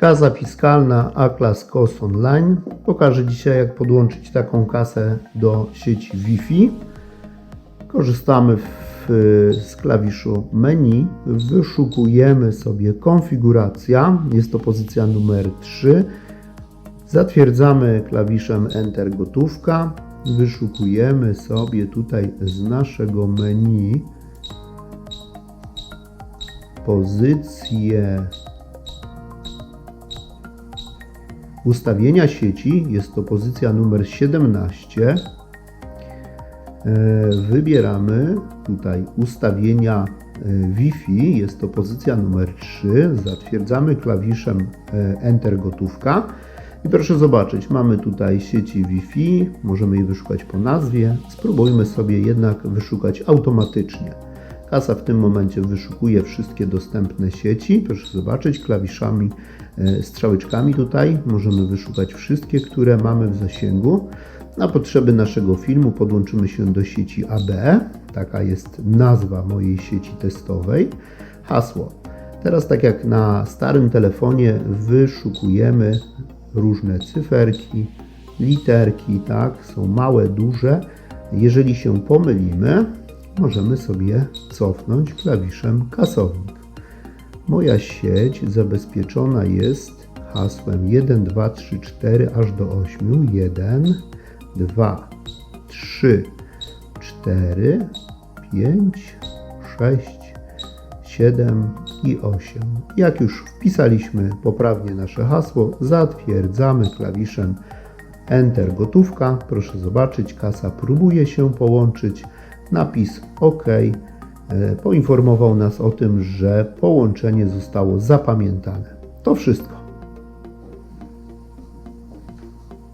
Kasa fiskalna A-Class KOS Online. Pokażę dzisiaj jak podłączyć taką kasę do sieci Wi-Fi. Korzystamy w, z klawiszu menu, wyszukujemy sobie konfiguracja, jest to pozycja numer 3. Zatwierdzamy klawiszem Enter gotówka, wyszukujemy sobie tutaj z naszego menu pozycję ustawienia sieci, jest to pozycja numer 17. E, Wybieramy tutaj ustawienia e, Wi-Fi, jest to pozycja numer 3. Zatwierdzamy klawiszem e, Enter gotówka. I proszę zobaczyć, mamy tutaj sieci Wi-Fi, możemy je wyszukać po nazwie. Spróbujmy sobie jednak wyszukać automatycznie. Kasa w tym momencie wyszukuje wszystkie dostępne sieci. Proszę zobaczyć, klawiszami, e, strzałeczkami tutaj możemy wyszukać wszystkie, które mamy w zasięgu. Na potrzeby naszego filmu podłączymy się do sieci AB. Taka jest nazwa mojej sieci testowej. Hasło. Teraz, tak jak na starym telefonie, wyszukujemy różne cyferki, literki, tak? Są małe, duże. Jeżeli się pomylimy, możemy sobie cofnąć klawiszem kasownik. Moja sieć zabezpieczona jest hasłem 1, 2, 3, 4 aż do 8. 1, 2, 3, 4, 5, 6, 7 i 8. Jak już wpisaliśmy poprawnie nasze hasło, zatwierdzamy klawiszem Enter gotówka. Proszę zobaczyć, kasa próbuje się połączyć. Napis OK e, poinformował nas o tym, że połączenie zostało zapamiętane. To wszystko.